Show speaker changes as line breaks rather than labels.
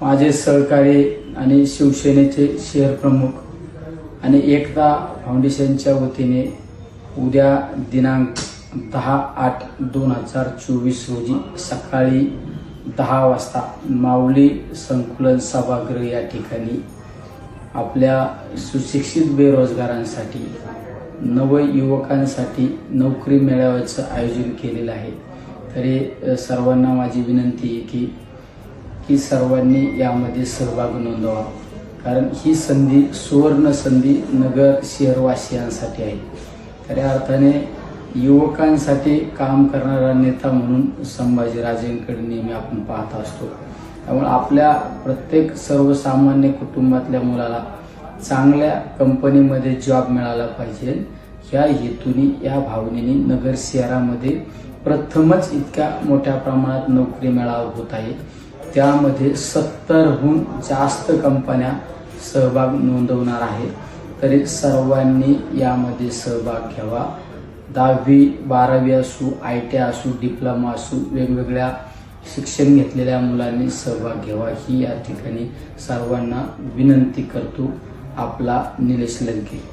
माझे सहकारी आणि शिवसेनेचे शहर प्रमुख आणि एकता फाउंडेशनच्या वतीने उद्या दिनांक दहा आठ दोन हजार चोवीस रोजी सकाळी दहा वाजता माऊली संकुलन सभागृह या ठिकाणी आपल्या सुशिक्षित बेरोजगारांसाठी नवयुवकांसाठी नोकरी मेळाव्याचं आयोजन केलेलं आहे. तरी सर्वांना माझी विनंती आहे की की सर्वांनी यामध्ये सहभाग नोंदवा. कारण ही संधी सुवर्ण संधी नगर शहरवासियांसाठी आहे. खऱ्या अर्थाने युवकांसाठी काम करणारा नेता म्हणून संभाजीराजेंकडे नेहमी आपण पाहत असतो. त्यामुळे आपल्या प्रत्येक सर्वसामान्य कुटुंबातल्या मुलाला चांगल्या कंपनीमध्ये जॉब मिळाला पाहिजे. ह्या हेतूने या भावनेने नगर शहरामध्ये प्रथमच इतक्या मोठ्या प्रमाणात नोकरी मेळावा होत आहे. त्यामध्ये सत्तरहून जास्त कंपन्या सहभाग नोंदवणार आहेत. तरी सर्वांनी यामध्ये सहभाग घ्यावा. दहावी बारावी असू आय टी असू डिप्लोमा असू वेगवेगळ्या शिक्षण घेतलेल्या मुलांनी सहभाग घ्यावा. ही या ठिकाणी सर्वांना विनंती करतो आपला निलेश लंके.